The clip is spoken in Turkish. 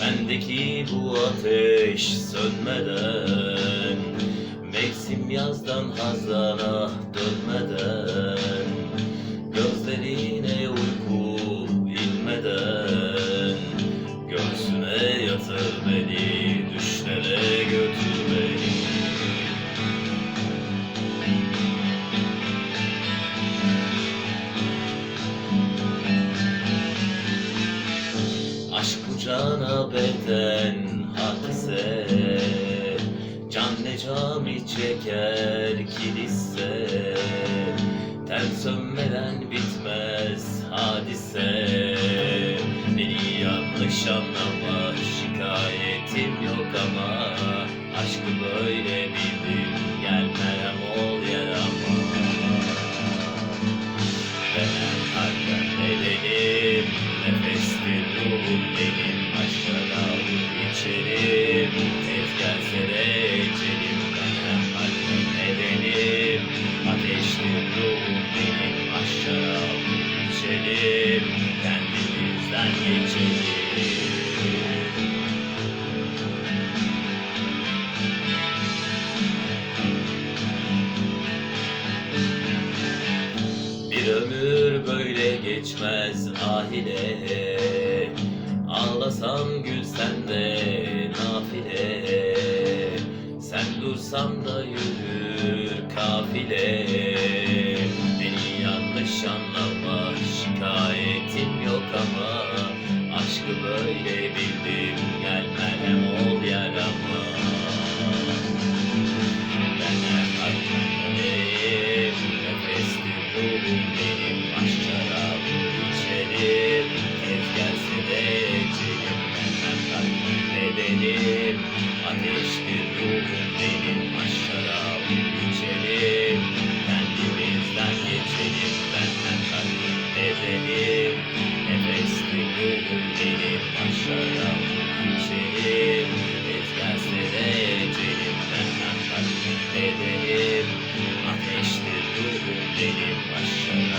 Bendeki bu ateş sönmeden Mevsim yazdan hazana dönmeden Gözlerine uyku inmeden Göğsüne yatır beni Düşlere götür beni. Aşk kucağına beden hadise çeker kilise. Ten sönmeden bitmez hadise. Beni yanlış anlama şikayetim yok ama Aşkı böyle bildim içerim Kendimizden geçelim. Bir ömür böyle geçmez ahile. Ağlasam gülsen de nafile. Sen dursan da yürür kafile yakamı Aşkı böyle bildim Gel merhem ol yaramı. Ben her hakkındayım Nefesli ruhum benim Aşk şarabı içerim Tez gelse de ecelim Ben her hakkındayım Ateşli ruhum Yaşadan içerim Etmezse de ecelim Benden taklit edelim Ateşte durur benim başlarım